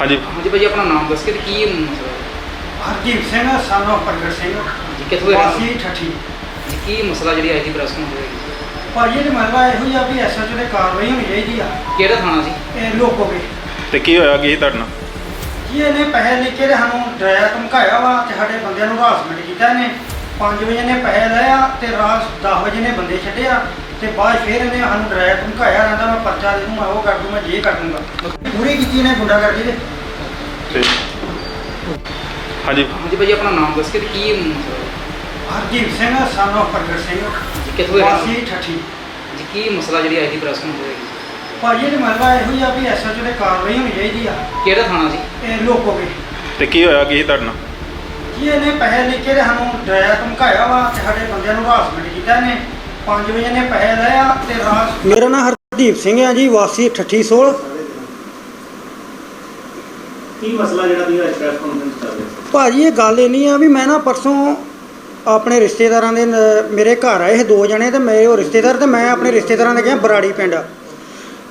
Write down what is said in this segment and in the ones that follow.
ਹਾਂਜੀ। ਹਾਂਜੀ ਭਾਜੀ ਆਪਣਾ ਨਾਮ ਦੱਸ ਕੇ ਤੇ ਕੀ ਮਸਲਾ ਹੈ? ਹਰਜੀਤ ਸਿੰਘ ਸਾਨੂੰ ਪ੍ਰਗਟ ਸਿੰਘ। ਜੀ ਕਿੱਥੋਂ ਦੇ ਰਹਿਣ? ਵਾਸੀ ਠੱਠੀ। ਜੀ ਕੀ ਮਸਲਾ ਜਿਹੜੀ ਅੱਜ ਦੀ ਪ੍ਰੈਸ ਨੂੰ ਹੋਏਗੀ ਭਾਜੀ ਇਹ ਮਸਲਾ ਇਹੋ ਹੀ ਆ ਵੀ ਐਸਐਚਓ ਦੇ ਕਾਰਵਾਈ ਹੋਣੀ ਚਾਹੀਦੀ ਆ। ਕਿਹੜਾ ਥਾਣਾ ਸੀ? ਇਹ ਲੋਕੋਗੇ ਤੇ ਕੀ ਹੋਇਆ? ਕੀ ਤੁਹਾਡੇ ਨਾਲ? ਜੀ ਇਹਨੇ ਪੈਸੇ ਲੈ ਕੇ ਤੇ ਸਾਨੂੰ ਡਰਾਇਆ ਧਮਕਾਇਆ ਵਾ ਤੇ ਸਾਡੇ ਬੰਦਿਆਂ ਨੂੰ ਹਰਾਸਮੈਂਟ ਕੀਤਾ ਇਹਨੇ। 5 ਵਜੇ ਨੇ ਪੈਸੇ ਲਏ ਆ ਤੇ ਰਾਤ 10 ਵਜੇ ਨੇ ਬੰਦੇ ਛੱਡੇ ਆ। ਤੇ ਬਾਅਦ ਫਿਰ ਇਹਨੇ ਸਾਨੂੰ ਡਰਾਇਆ ਧਮਕਾਇਆ ਕਹਿੰਦਾ ਮੈਂ ਪਰਚਾ ਦੇ ਦੂੰਗਾ ਉਹ ਕਰ ਦੂੰਗਾ ਜੇ ਕਰ ਦੂੰਗਾ। ਪੂਰੀ ਕੀਤੀ ਇਹਨੇ ਗੁੰਡਾ ਕਰਦੀ ਤੇ? ਤੇ ਹਾਂਜੀ। ਹਾਂਜੀ ਭਾਜੀ ਆਪਣਾ ਨਾਮ ਦੱਸ ਕੇ ਤੇ ਕੀ ਮਸਲਾ ਹੈ? ਹਰਜੀਤ ਸਿੰਘ ਸਾਨੂੰ ਪ੍ਰਗਟ ਸਿੰਘ। ਜੀ ਕਿੱਥੋਂ ਦੇ ਰਹਿਣ ਵਾਲੇ? ਵਾਸੀ ਠੱਠੀ। ਜੀ ਕੀ ਮਸਲਾ ਜਿਹੜੀ ਅੱਜ ਦੀ ਪ੍ਰੈਸ ਨੂੰ? ਹੋਏਗੀ ਭਾਜੀ ਇਹ ਮਸਲਾ ਇਹੋ ਹੀ ਆ ਵੀ ਐਸਐਚਓ ਦੇ ਕਾਰਵਾਈ ਹੋਣੀ ਚਾਹੀਦੀ ਆ। ਕਿਹੜਾ ਥਾਣਾ ਸੀ? ਇਹ ਲੋਕੋਗੇ ਤੇ ਕੀ ਹੋਇਆ ਕੀ ਤੁਹਾਡੇ ਨਾਲ? ਜੀ ਇਹਨੇ ਪੈਸੇ ਲੈ ਕੇ ਤੇ ਸਾਨੂੰ ਡਰਾਇਆ ਧਮਕਾਇਆ ਵਾ ਤੇ ਸਾਡੇ ਬੰਦਿਆਂ ਨੂੰ ਹਰਾਸਮੈਂਟ ਕੀਤਾ ਇਹਨੇ। 5 ਵਜੇ ਨੇ ਪੈਸੇ ਲਏ ਆ ਤੇ ਰਾਤ ਮੇਰਾ ਨਾਮ ਹਰਦੀਪ ਸਿੰਘ ਹੈ ਜੀ ਵਾਸੀ ਠੱਠੀ ਸੋਲ। ਕੀ ਮਸਲਾ ਜਿਹੜਾ ਤੁਸੀਂ ਅੱਜ ਪ੍ਰੈਸ ਕਾਨਫਰੰਸ ਕਰ ਰਹੇ ਹੋ ਭਾਜੀ ਇਹ ਗੱਲ ਇਹ ਨਹੀਂ ਆ ਵੀ ਮੈਂ ਨਾ ਪਰਸੋਂ ਆਪਣੇ ਰਿਸ਼ਤੇਦਾਰਾਂ ਦੇ ਨ- ਮੇਰੇ ਘਰ ਆਏ ਇਹ ਦੋ ਜਣੇ ਤੇ ਮੇਰੇ ਉਹ ਰਿਸ਼ਤੇਦਾਰ ਤੇ ਮੈਂ ਆਪਣੇ ਰਿਸ਼ਤੇਦਾਰਾਂ ਦੇ ਗਿਆ ਬਰਾੜੀ ਪਿੰਡ।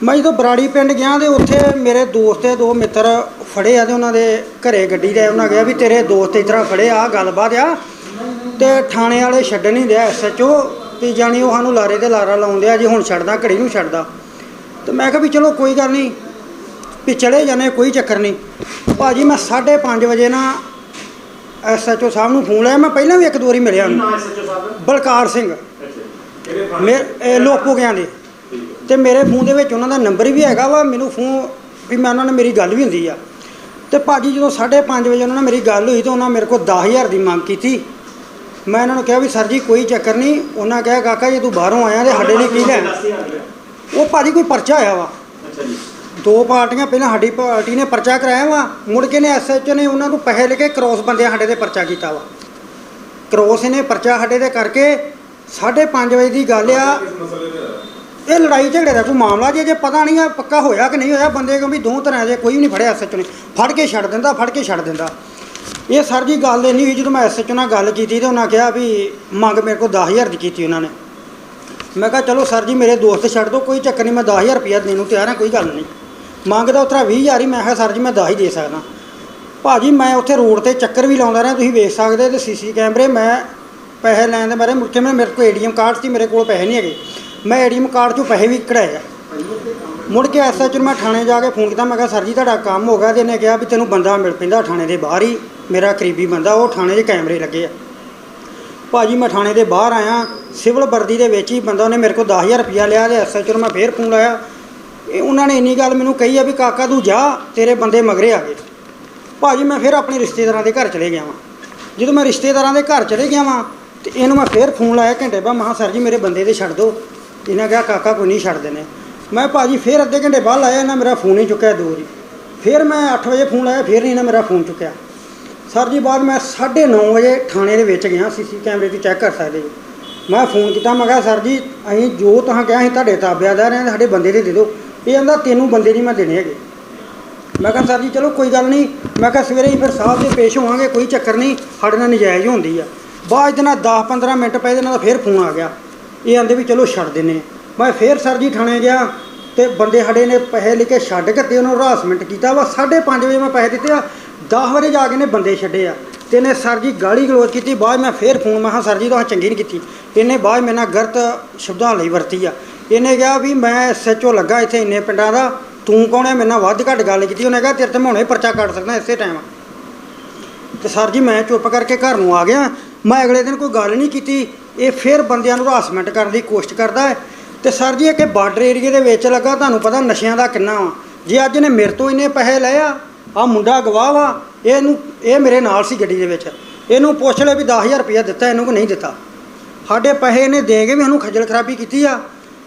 ਮੈਂ ਜਦੋਂ ਬਰਾੜੀ ਪਿੰਡ ਗਿਆ ਤੇ ਉੱਥੇ ਮੇਰੇ ਦੋਸਤ ਤੇ ਦੋ ਮਿੱਤਰ ਫੜੇ ਆ ਤੇ ਉਹਨਾਂ ਦੇ ਘਰੇ ਗੱਡੀ ਦੇ ਉਹਨਾਂ ਗਿਆ ਵੀ ਤੇਰੇ ਦੋਸਤ ਇਸ ਤਰ੍ਹਾਂ ਫੜੇ ਆ ਗੱਲਬਾਤ ਆ। ਤੇ ਥਾਣੇ ਵਾਲੇ ਛੱਡਣ ਨਹੀਂ ਦਿਆ ਐਸਐਚਓ ਵੀ ਜਾਣੀ ਉਹ ਸਾਨੂੰ ਲਾਰੇ ਤੇ ਲਾਰਾ ਲਾਉਂਦੇ ਆ ਜੀ ਹੁਣ ਛੱਡਦਾ ਘੜੀ ਨੂੰ ਛੱਡਦਾ। ਤੇ ਮੈਂ ਕਿਹਾ ਵੀ ਚਲੋ ਕੋਈ ਗੱਲ ਨਹੀਂ ਵੀ ਚੜੇ ਜਾਣੇ ਕੋਈ ਚੱਕਰ ਨਹੀਂ। ਭਾਜੀ ਮੈਂ 5:30 ਵਜੇ ਨਾ ਐਸਐਚਓ ਸਾਹਿਬ ਨੂੰ ਫੋਨ ਲਾਇਆ ਮੈਂ ਪਹਿਲਾਂ ਵੀ ਇੱਕ ਦੋ ਵਾਰੀ ਮਿਲਿਆ। ਉਹਨੂੰ ਬਲਕਾਰ ਸਿੰਘ। ਅੱਛਾ ਕਿਹੜੇ ਥਾਣੇ? ਮੇ ਇਹ ਲੋਕੋ ਗਿਆ ਦੇ। ਤੇ ਮੇਰੇ ਫੋਨ ਦੇ ਵਿੱਚ ਉਹਨਾਂ ਦਾ ਨੰਬਰ ਵੀ ਹੈਗਾ ਵਾ ਮੈਨੂੰ ਫੋਨ ਵੀ ਮੈਂ ਉਹਨਾਂ ਨਾਲ ਮੇਰੀ ਗੱਲ ਵੀ ਹੁੰਦੀ ਆ। ਤੇ ਭਾਜੀ ਜਦੋਂ 5:30 ਵਜੇ ਉਹਨਾਂ ਨਾਲ ਮੇਰੀ ਗੱਲ ਹੋਈ ਤਾਂ ਉਹਨਾਂ ਮੇਰੇ ਕੋਲ 10000 ਦੀ ਮੰਗ ਕੀਤੀ। ਮੈਂ ਇਹਨਾਂ ਨੂੰ ਕਿਹਾ ਵੀ ਸਰ ਜੀ ਕੋਈ ਚੱਕਰ ਨਹੀਂ। ਉਹਨਾਂ ਕਿਹਾ ਕਾਕਾ ਜੇ ਤੂੰ ਬਾਹਰੋਂ ਆਇਆ ਤੇ ਸਾਡੇ ਲਈ ਕੀ ਲੈਣ? ਰੁਪਇਆ। ਉਹ ਭਾਜੀ ਕੋਈ ਪਰਚਾ ਆਇਆ ਵਾ। ਅੱਛਾ ਜੀ। ਦੋ ਪਾਰਟੀਆਂ ਪਹਿਲਾਂ ਸਾਡੀ ਪਾਰਟੀ ਨੇ ਪਰਚਾ ਕਰਾਇਆ ਵਾ। ਮੁੜ ਕੇ ਨੇ ਐਸਐਚਓ ਨੇ ਉਹਨਾਂ ਨੂੰ ਪੈਸੇ ਲੈ ਕੇ ਕ੍ਰੋਸ ਬੰਦਿਆਂ ਸਾਡੇ ਤੇ ਪਰਚਾ ਕੀਤਾ ਵਾ। ਕ੍ਰੋਸ ਇਹਨੇ ਪਰਚਾ ਸਾਡੇ ਤੇ ਕਰਕੇ 5:30 ਵਜੇ ਦੀ ਗੱਲ ਆ। ਇਹ ਲੜਾਈ ਝਗੜੇ ਦਾ ਕੋਈ ਮਾਮਲਾ ਜੇ ਜੇ ਪਤਾ ਨਹੀਂ ਆ ਪੱਕਾ ਹੋਇਆ ਕਿ ਨਹੀਂ ਹੋਇਆ ਬੰਦੇ ਕਿਉਂ ਵੀ ਦੋ ਤਰ੍ਹਾਂ ਦੇ ਕੋਈ ਵੀ ਨਹੀਂ ਫੜਿਆ ਐਸਐਚਓ ਨੇ। ਫੜ ਕੇ ਛੱਡ ਦਿੰਦਾ ਫੜ ਕੇ ਛੱਡ ਦਿੰਦਾ। ਇਹ ਸਰ ਜੀ ਗੱਲ ਇਹ ਨਹੀਂ ਹੋਈ ਜਦੋਂ ਮੈਂ ਐਸਐਚਓ ਨਾਲ ਗੱਲ ਕੀਤੀ ਤੇ ਉਹਨਾਂ ਕਿਹਾ ਵੀ ਮੰਗ ਮੇਰੇ ਕੋਲ 10000 ਦੀ ਕੀਤੀ ਉਹਨਾਂ ਨੇ। ਮੈਂ ਕਿਹਾ ਚਲੋ ਸਰ ਜੀ ਮੇਰੇ ਦੋਸਤ ਛੱਡ ਦਿਓ ਕੋਈ ਚੱਕਰ ਨਹੀਂ, ਮੈਂ 10000 ਰੁਪਇਆ ਦੇਣ ਨੂੰ ਤਿਆਰ ਹਾਂ, ਕੋਈ ਗੱਲ ਨਹੀਂ। ਮੰਗਦਾ ਉਤਰਾ 20000 ਹੀ, ਮੈਂ ਕਿਹਾ ਸਰ ਜੀ ਮੈਂ 10 ਹੀ ਦੇ ਸਕਦਾ। ਭਾਜੀ ਮੈਂ ਉੱਥੇ ਰੋਡ ਤੇ ਚੱਕਰ ਵੀ ਲਾਉਂਦਾ ਰਿਹਾ, ਤੁਸੀਂ ਵੇਖ ਸਕਦੇ ਤੇ ਸੀਸੀ ਕੈਮਰੇ, ਮੈਂ ਪੈਸੇ ਲੈਣ ਦੇ ਬਾਰੇ ਮੁੜ ਕੇ ਮੈਂ ਮੇਰੇ ਕੋਲ ਏਟੀਐਮ ਕਾਰਡ ਸੀ, ਮੇਰੇ ਕੋਲ ਪੈਸੇ ਨਹੀਂ ਹੈਗੇ। ਮੈਂ ਏਟੀਐਮ ਕਾਰਡ ਚੋਂ ਪੈਸੇ ਵੀ ਕਢਾਏ ਆ। ਮੁੜ ਕੇ ਐਸਐਚ ਨੂੰ ਮੈਂ ਥਾਣੇ ਜਾ ਕੇ ਫੋਨ ਕੀਤਾ, ਮੈਂ ਕਿਹਾ, ਸਰ ਜੀ, ਤੁਹਾਡਾ ਕੰਮ ਹੋ ਗਿਆ ਤੇ ਇਹਨੇ ਕਿਹਾ ਵੀ ਤੈਨੂੰ ਬੰਦਾ ਮਿਲ ਪੈਂਦਾ ਥਾਣੇ ਦੇ ਬਾਹਰ ਹੀ, ਮੇਰਾ ਕਰੀਬੀ ਬੰਦਾ, ਉਹ ਥਾਣੇ 'ਚ ਕੈਮਰੇ ਲੱਗੇ ਆ। ਭਾਜੀ, ਮੈਂ ਥਾਣੇ ਦੇ ਬਾਹਰ ਆਇਆ, ਸਿਵਲ ਵਰਦੀ ਦੇ ਵਿੱਚ ਹੀ ਬੰਦਾ ਉਹਨੇ ਮੇਰੇ ਕੋਲ 10000 ਰੁਪਇਆ ਲਿਆ ਤੇ ਐਸਐਚ ਨੂੰ ਮੈਂ ਫੇਰ ਫੋਨ ਲਾਇਆ। ਇਹ ਉਹਨਾਂ ਨੇ ਇੰਨੀ ਗੱਲ ਮੈਨੂੰ ਕਹੀ ਆ ਵੀ, ਕਾਕਾ, ਤੂੰ ਜਾ, ਤੇਰੇ ਬੰਦੇ ਮਗਰੇ ਆ ਗਏ। ਭਾਜੀ, ਮੈਂ ਫਿਰ ਆਪਣੇ ਰਿਸ਼ਤੇਦਾਰਾਂ ਦੇ ਘਰ ਚਲੇ ਗਿਆ ਵਾਂ। ਜਦੋਂ ਮੈਂ ਰਿਸ਼ਤੇਦਾਰਾਂ ਦੇ ਘਰ ਚਲੇ ਗਿਆ ਵਾਂ ਤੇ ਇਹਨੂੰ ਮੈਂ ਫੇਰ ਫੋਨ ਲਾਇਆ ਘੰਟੇ ਬਾਅਦ ਮਹਾ ਸਰ ਜੀ, ਮੇਰੇ ਬੰਦੇ ਦੇ ਛੱਡ ਦਿਓ। ਇਹਨਾਂ ਕਿਹਾ, ਕਾਕਾ, ਕੋਈ ਨਹੀਂ, ਛੱਡ ਦੇਣੇ ਮੈਂ ਭਾਜੀ ਫੇਰ ਅੱਧੇ ਘੰਟੇ ਬਾਅਦ ਲਾਇਆ, ਇਹਨਾਂ ਮੇਰਾ ਫੋਨ ਹੀ ਚੁੱਕਿਆ ਦੋ ਵਾਰੀ ਫਿਰ ਮੈਂ 8 ਵਜੇ ਫੋਨ ਲਾਇਆ, ਫਿਰ ਨਹੀਂ ਇਹਨਾਂ ਮੇਰਾ ਫੋਨ ਚੁੱਕਿਆ। ਸਰ ਜੀ, ਬਾਅਦ ਮੈਂ 9:30 ਵਜੇ ਥਾਣੇ ਦੇ ਵਿੱਚ ਗਿਆ, ਸੀਸੀ ਕੈਮਰੇ ਤੋਂ ਚੈੱਕ ਕਰ ਸਕਦੇ ਜੀ। ਮੈਂ ਫੋਨ ਕੀਤਾ, ਮੈਂ ਕਿਹਾ, ਸਰ ਜੀ, ਅਸੀਂ ਜੋ ਤੁਸੀਂ ਕਿਹਾ, ਅਸੀਂ ਤੁਹਾਡੇ ਤਾਬਿਆਦਾਰ ਹਾਂ ਸਾਡੇ ਬੰਦੇ ਦੇ ਦੇ ਦਿਓ। ਇਹ ਕਹਿੰਦਾ, ਤੈਨੂੰ ਬੰਦੇ ਨਹੀਂ ਮੈਂ ਦੇਣੇ ਹੈਗੇ। ਮੈਂ ਕਿਹਾ, ਸਰ ਜੀ, ਚਲੋ ਕੋਈ ਗੱਲ ਨਹੀਂ। ਮੈਂ ਕਿਹਾ, ਸਵੇਰੇ ਹੀ ਫਿਰ ਸਾਹਿਬ ਦੇ ਪੇਸ਼ ਹੋਵਾਂਗੇ, ਕੋਈ ਚੱਕਰ ਨਹੀਂ, ਸਾਡੇ ਨਾਲ ਨਜਾਇਜ਼ ਹੁੰਦੀ ਆ। ਬਾਅਦ ਦੇ ਨਾਲ 10-15 ਮਿੰਟ ਪਏ ਦੇ ਨਾਲ ਫਿਰ ਫੋਨ ਆ ਗਿਆ। ਇਹ ਆਂਦੇ ਵੀ, ਚਲੋ ਛੱਡ ਦਿੰਨੇ ਆ। ਮੈਂ ਫਿਰ ਸਰ ਜੀ ਥਾਣੇ ਗਿਆ ਤੇ ਬੰਦੇ ਸਾਡੇ ਨੇ ਪੈਸੇ ਲੈ ਕੇ ਛੱਡ ਕੇ ਤੇ ਉਹਨੂੰ ਹਰਾਸਮੈਂਟ ਕੀਤਾ ਵਾ। 5:30 ਵਜੇ ਮੈਂ ਪੈਸੇ ਦਿੱਤੇ ਆ। 10 ਵਜੇ ਜਾ ਕੇ ਨੇ ਬੰਦੇ ਛੱਡੇ ਆ। ਤੇ ਇਹਨੇ ਸਰ ਜੀ ਗਾਲੀ ਗਲੋਚ ਕੀਤੀ। ਬਾਅਦ ਮੈਂ ਫੇਰ ਫੋਨ ਮੈਂ ਕਿਹਾ, ਸਰ ਜੀ, ਤੁਸੀਂ ਚੰਗੀ ਨਹੀਂ ਕੀਤੀ। ਇਹਨੇ ਬਾਅਦ ਮੇਰੇ ਨਾਲ ਗਲਤ ਸ਼ਬਦਾਂ ਲਈ ਵਰਤੀ ਆ। ਇਹਨੇ ਕਿਹਾ ਵੀ ਮੈਂ ਐਸਐਚਓ ਲੱਗਾ ਇੱਥੇ ਇੰਨੇ ਪਿੰਡਾਂ ਦਾ। ਤੂੰ ਕੌਣ ਹੈ ਮੇਰੇ ਨਾਲ ਵੱਧ ਘੱਟ ਗੱਲ ਕੀਤੀ। ਉਹਨੇ ਕਿਹਾ, ਤੇਰੇ ਤੇ ਮੈਂ ਹੁਣੇ ਪਰਚਾ ਕੱਢ ਸਕਦਾ ਇਸੇ ਟਾਈਮ ਤੇ ਸਰ ਜੀ, ਮੈਂ ਚੁੱਪ ਕਰਕੇ ਘਰ ਨੂੰ ਆ ਗਿਆ। ਮੈਂ ਅਗਲੇ ਦਿਨ ਕੋਈ ਗੱਲ ਨਹੀਂ ਕੀਤੀ। ਇਹ ਫਿਰ ਬੰਦਿਆਂ ਨੂੰ ਹਰਾਸਮੈਂਟ ਕਰਨ ਦੀ ਕੋਸ਼ਿਸ਼ ਕਰਦਾ ਹੈ। ਤੇ ਸਰ ਜੀ, ਇਹ ਕਿ ਬਾਰਡਰ ਏਰੀਏ ਦੇ ਵਿੱਚ ਲੱਗਾ, ਤੁਹਾਨੂੰ ਪਤਾ ਨਸ਼ਿਆਂ ਦਾ ਕਿੰਨਾ ਵਾ। ਜੇ ਅੱਜ ਨੇ ਮੇਰੇ ਤੋਂ ਇੰਨੇ ਪੈਸੇ ਲਏ ਆ ਆ ਮੁੰਡਾ ਗਵਾਹ ਵਾ, ਇਹਨੂੰ, ਇਹ ਮੇਰੇ ਨਾਲ ਸੀ ਗੱਡੀ ਦੇ ਵਿੱਚ। ਇਹਨੂੰ ਪੁੱਛ ਲੈ ਵੀ 10000 ਰੁਪਇਆ ਦਿੱਤਾ ਇਹਨੂੰ ਕਿ ਨਹੀਂ ਦਿੱਤਾ। ਸਾਡੇ ਪੈਸੇ ਇਹਨੇ ਦੇ ਕੇ ਵੀ ਸਾਨੂੰ ਖੱਜਲ ਖਰਾਬੀ ਕੀਤੀ ਆ।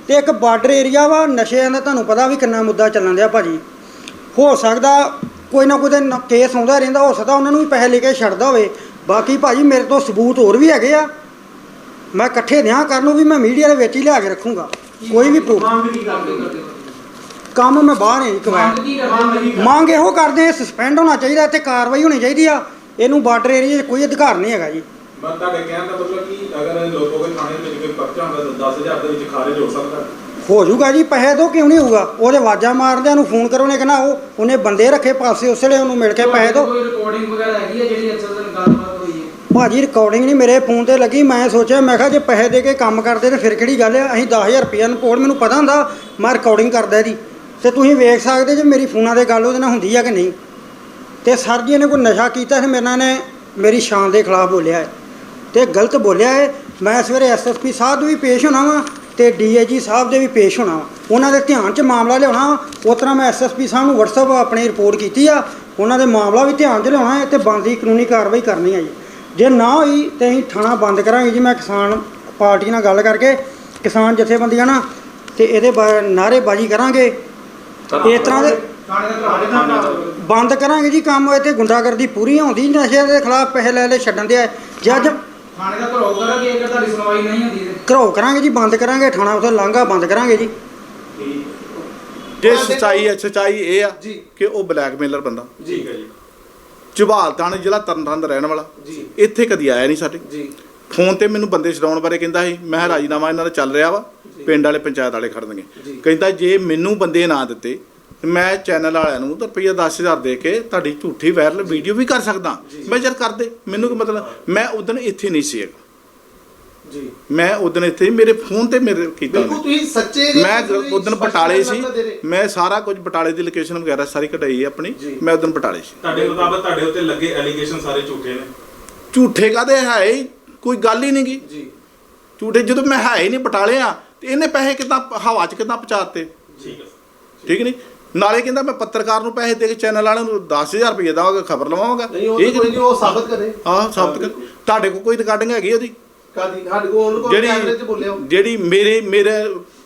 ਤੇ ਇੱਕ ਬਾਰਡਰ ਏਰੀਆ ਵਾ, ਨਸ਼ਿਆਂ ਦਾ ਤੁਹਾਨੂੰ ਪਤਾ ਵੀ ਕਿੰਨਾ ਮੁੱਦਾ ਚੱਲਣ ਦਿਆ ਭਾਜੀ। ਹੋ ਸਕਦਾ ਕੋਈ ਨਾ ਕੋਈ ਤੇ ਕੇਸ ਆਉਂਦਾ ਰਹਿੰਦਾ, ਹੋ ਸਕਦਾ ਉਹਨਾਂ ਨੂੰ ਵੀ ਪੈਸੇ ਲੈ ਕੇ ਛੱਡਦਾ ਹੋਵੇ। ਬਾਕੀ ਭਾਜੀ, ਮੇਰੇ ਤੋਂ ਸਬੂਤ ਹੋਰ ਵੀ ਹੈਗੇ ਆ। ਮੈਂ ਇਕੱਠੇ ਦਿਆਂ ਕਰਨ ਨੂੰ ਵੀ ਮੈਂ ਮੀਡੀਆ ਦੇ ਵਿੱਚ ਹੀ ਲਿਆ ਕੇ ਰੱਖੂੰਗਾ। ਕੋਈ ਵੀ ਪ੍ਰੂਫ ਮੰਗ ਕੀ ਕਰਦੇ ਹੋ? ਕੰਮ ਮੈਂ ਬਾਹਰ ਨਹੀਂ ਕਵਾਇਆ ਮੰਗ ਇਹੋ ਕਰਦੇ ਸਸਪੈਂਡ ਹੋਣਾ ਚਾਹੀਦਾ ਇੱਥੇ ਕਾਰਵਾਈ ਹੋਣੀ ਚਾਹੀਦੀ ਆ। ਇਹਨੂੰ ਬਾਰਡਰ ਏਰੀਆ 'ਚ ਕੋਈ ਅਧਿਕਾਰ ਨਹੀਂ ਹੈਗਾ ਜੀ। ਮੈਂ ਤੁਹਾਡੇ ਕਹਿਣ ਦਾ ਮਤਲਬ ਕਿ ਅਗਰ ਲੋਕੋ ਦੇ ਥਾਣੇ ਵਿੱਚ ਕੋਈ ਪਰਚਾ ਹੁੰਦਾ ਤਾਂ 10000 ਦੇ ਵਿੱਚ ਖਾਰਿਜ ਹੋ ਸਕਦਾ। ਹੋ ਜਾਊਗਾ ਜੀ ਪੈਸੇ ਦੋ ਕਿਉਂ ਨਹੀਂ ਹੋਊਗਾ? ਉਹਦੇ ਆਵਾਜ਼ਾਂ ਮਾਰਦਿਆਂ ਨੂੰ ਫੋਨ ਕਰੋ ਨੇ ਕਹਿੰਦਾ ਉਹ ਉਹਨੇ ਬੰਦੇ ਰੱਖੇ ਪਾਸੇ ਉਸ ਵੇਲੇ ਉਹਨੂੰ ਮਿਲ ਕੇ ਪੈਸੇ ਦੋ। ਕੋਈ ਰਿਕਾਰਡਿੰਗ ਵਗੈਰਾ ਹੈਗੀ ਹੈ ਜਿਹੜੀ ਅਸਲ ਵਿੱਚ ਗੱਲਬਾਤ ਹੈ ਭਾਜੀ ਰਿਕਾਰਡਿੰਗ ਨਹੀਂ ਮੇਰੇ ਫੋਨ ਤੇ ਲੱਗੀ। ਮੈਂ ਸੋਚਿਆ, ਮੈਂ ਕਿਹਾ ਜੇ ਪੈਸੇ ਦੇ ਕੇ ਕੰਮ ਕਰਦੇ ਤੇ ਫਿਰ ਕਿਹੜੀ ਗੱਲ ਆ? ਅਸੀਂ 10000 ਰੁਪਏ ਨੂੰ ਕੋਲ ਮੈਨੂੰ ਪਤਾ ਹੁੰਦਾ, ਮੈਂ ਰਿਕਾਰਡਿੰਗ ਕਰਦਾ ਇਹਦੀ। ਤੇ ਤੁਸੀਂ ਵੇਖ ਸਕਦੇ ਜੇ ਮੇਰੀ ਫੋਨਾਂ ਤੇ ਗੱਲ ਉਹਦੇ ਨਾਲ ਹੁੰਦੀ ਆ ਕਿ ਨਹੀਂ। ਤੇ ਸਰ ਜੀ ਨੇ ਕੋਈ ਨਸ਼ਾ ਕੀਤਾ ਸੀ ਮੇਰੇ ਨਾਲ ਨੇ ਮੇਰੀ ਸ਼ਾਨ ਦੇ ਖਿਲਾਫ ਬੋਲਿਆ ਹੈ। ਤੇ ਗਲਤ ਬੋਲਿਆ ਹੈ। ਮੈਂ ਸਵੇਰੇ ਐਸਐਸਪੀ ਸਾਹਿਬ ਦੇ ਵੀ ਪੇਸ਼ ਹੋਣਾ ਵਾਂ ਤੇ ਡੀਏਜੀ ਸਾਹਿਬ ਦੇ ਵੀ ਪੇਸ਼ ਹੋਣਾ ਵਾ। ਉਹਨਾਂ ਦੇ ਧਿਆਨ 'ਚ ਮਾਮਲਾ ਲਿਆਉਣਾ ਵਾ। ਉਸ ਤਰ੍ਹਾਂ ਮੈਂ ਐਸਐਸਪੀ ਸਾਹਿਬ ਨੂੰ WhatsApp ਆਪਣੀ ਰਿਪੋਰਟ ਕੀਤੀ ਆ। ਉਹਨਾਂ ਦੇ ਮਾਮਲਾ ਵੀ ਧਿਆਨ 'ਚ ਲਿਆਉਣਾ ਹੈ ਤੇ ਬਣਦੀ ਕਾਨੂੰਨੀ ਕਾਰਵਾਈ ਕਰਨੀ ਹੈ ਜੀ। ਜੇ ਨਾ ਹੋਈ ਤੇ ਅਸੀਂ ਥਾਣਾ ਬੰਦ ਕਰਾਂਗੇ ਜੀ ਮੈਂ ਕਿਸਾਨ ਪਾਰਟੀ ਨਾਲ ਗੱਲ ਕਰਕੇ ਕਿਸਾਨ ਜਥੇਬੰਦੀਆਂ ਨਾਲ ਤੇ ਇਹਦੇ ਨਾਅਰੇਬਾਜ਼ੀ ਕਰਾਂਗੇ। ਇਸ ਤਰ੍ਹਾਂ ਦੇ ਬੰਦ ਕਰਾਂਗੇ ਜੀ ਕੰਮ ਇੱਥੇ ਗੁੰਡਾਗਰਦੀ ਪੂਰੀ ਹੁੰਦੀ ਨਸ਼ੇ ਦੇ ਖਿਲਾਫ ਪੈਸੇ ਲੈ ਲੈ ਛੱਡਣ ਦੇ ਆ ਜੇ ਅੱਜ ਥਾਣੇ ਦਾ ਘਰੋ ਕਰਾਂਗੇ ਅਗਰ ਤੁਹਾਡੀ ਸੁਣਵਾਈ ਨਹੀਂ ਹੁੰਦੀ ਤੇ? ਘਰੋ ਕਰਾਂਗੇ ਜੀ ਬੰਦ ਕਰਾਂਗੇ ਥਾਣਾ ਉਥੇ ਲਾਂਘਾ ਬੰਦ ਕਰਾਂਗੇ ਜੀ। ਜੇ ਸਚਾਈ ਹੈ ਸਚਾਈ ਇਹ ਆ। ਕਿ ਉਹ ਬਲੈਕਮੇਲਰ ਬੰਦਾ। ਠੀਕ ਹੈ ਜੀ। ਝਬਾਲ ਥਾਣੇ ਜ਼ਿਲ੍ਹਾ ਤਰਨਤਾਰਨ ਦਾ ਰਹਿਣ ਵਾਲਾ। ਜੀ। ਇੱਥੇ ਕਦੀ ਆਇਆ ਨਹੀਂ ਸਾਡੇ। ਜੀ। ਫੋਨ ਤੇ ਮੈਨੂੰ ਬੰਦੇ ਛਡਾਉਣ ਬਾਰੇ ਕਹਿੰਦਾ ਸੀ ਮੈਂ ਰਾਜੀਨਾਮਾ ਇਹਨਾਂ ਦਾ ਚੱਲ ਰਿਹਾ ਵਾ ਪਿੰਡ ਵਾਲੇ ਪੰਚਾਇਤ ਵਾਲੇ ਖੜਨਗੇ। ਕਹਿੰਦਾ ਜੇ ਮੈਨੂੰ ਬੰਦੇ ਨਾ ਦਿੱਤੇ ਮੈਂ ਚੈਨਲ ਵਾਲਿਆਂ ਨੂੰ ਰੁਪਈਆ 10000 ਦੇ ਕੇ ਤੁਹਾਡੀ ਝੂਠੀ ਵਾਇਰਲ ਵੀਡੀਓ ਵੀ ਕਰ ਸਕਦਾ। ਮੈਂ ਜਦ ਕਰਦੇ ਮੈਨੂੰ ਕੀ ਮਤਲਬ? ਮੈਂ ਉਦੋਂ ਇੱਥੇ ਨਹੀਂ ਸੀ ਹੈਗਾ। ਜੀ। ਮੈਂ ਉਦੋਂ ਇੱਥੇ ਮੇਰੇ ਫੋਨ ਤੇ ਮੇਰੇ ਕੀਤਾ ਬਿਲਕੁਲ। ਤੁਸੀਂ ਸੱਚੇ ਜੇ ਮੈਂ ਉਦੋਂ ਬਟਾਲੇ ਸੀ। ਮੈਂ ਸਾਰਾ ਕੁਝ ਬਟਾਲੇ ਦੀ ਲੋਕੇਸ਼ਨ ਵਗੈਰਾ ਸਾਰੀ ਕਢਾਈ ਹੈ ਆਪਣੀ। ਮੈਂ ਉਦੋਂ ਬਟਾਲੇ ਸੀ। ਤੁਹਾਡੇ ਮੁਤਾਬਕ ਤੁਹਾਡੇ ਉੱਤੇ ਲੱਗੇ ਐਲੀਗੇਸ਼ਨ ਸਾਰੇ ਝੂਠੇ ਨੇ? ਝੂਠੇ ਕਾਦੇ ਹੈ ਹੀ ਕੋਈ ਗੱਲ ਹੀ ਨਹੀਂਗੀ। ਜੀ। ਝੂਠੇ ਜਦੋਂ ਮੈਂ ਹੈ ਹੀ ਨਹੀਂ ਬਟਾਲੇ ਆ ਤੇ ਇਹਨੇ ਪੈਸੇ ਕਿਦਾਂ ਹਵਾ 'ਚ ਕਿਦਾਂ ਪਹੁੰਚਾਤੇ? ਠੀਕ ਹੈ ਠੀਕ ਨਹੀਂ? ਨਾਲੇ ਕਹਿੰਦਾ ਮੈਂ ਪੱਤਰਕਾਰ ਨੂੰ ਪੈਸੇ ਦੇ ਕੇ ਚੈਨਲ ਵਾਲਿਆਂ ਨੂੰ 10000 ਰੁਪਏ ਦੇਵਾਂਗਾ ਖਬਰ ਲਵਾਵਾਂਗਾ ਨਹੀਂ ਤਾਂ ਕੋਈ ਨਹੀਂ ਉਹ ਸਾਬਤ ਕਰੇ। ਹਾਂ ਸਾਬਤ ਕਰ ਤੁਹਾਡੇ ਕੋਲ ਕੋਈ ਰਿਕਾਰਡਿੰਗ ਹੈਗੀ ਉਹਦੀ? ਕਾਦੀ ਸਾਡੇ ਕੋਲ ਉਹਨੂੰ ਕੋਈ ਕੈਮਰੇ 'ਚ ਬੋਲਿਆ ਉਹ। ਜਿਹੜੀ ਮੇਰੇ ਮੇਰੇ